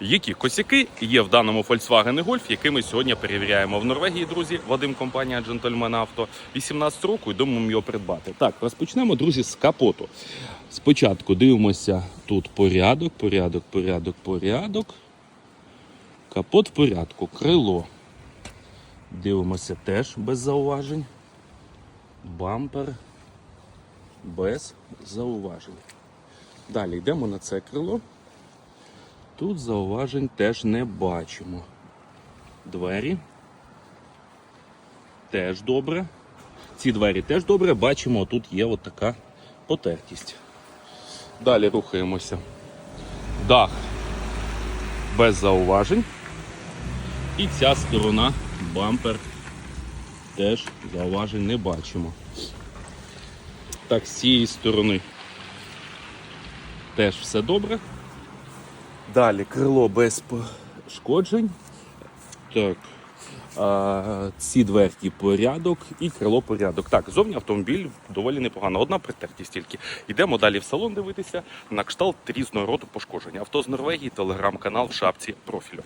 Які косяки є в даному Volkswagen Golf, який ми сьогодні перевіряємо в Норвегії, друзі. Вадим, компанія Gentleman Auto. 18 року і думаємо його придбати. Так, розпочнемо, друзі, з капоту. Спочатку дивимося тут порядок, порядок, порядок, порядок. Капот в порядку, крило. Дивимося теж без зауважень. Бампер без зауважень. Далі йдемо на це крило. Тут зауважень теж не бачимо. Двері. Теж добре. Ці двері теж добре. Бачимо, тут є от така потертість. Далі рухаємося. Дах без зауважень. І ця сторона бампер теж зауважень не бачимо. Так, з цієї сторони теж все добре. Далі крило без пошкоджень. Так. Ці дверки порядок і крило порядок. Так, зовні автомобіль доволі непогано. Одна притертість тільки. Йдемо далі в салон дивитися на кшталт різного роду пошкоджень. Авто з Норвегії, телеграм-канал в шапці профілю.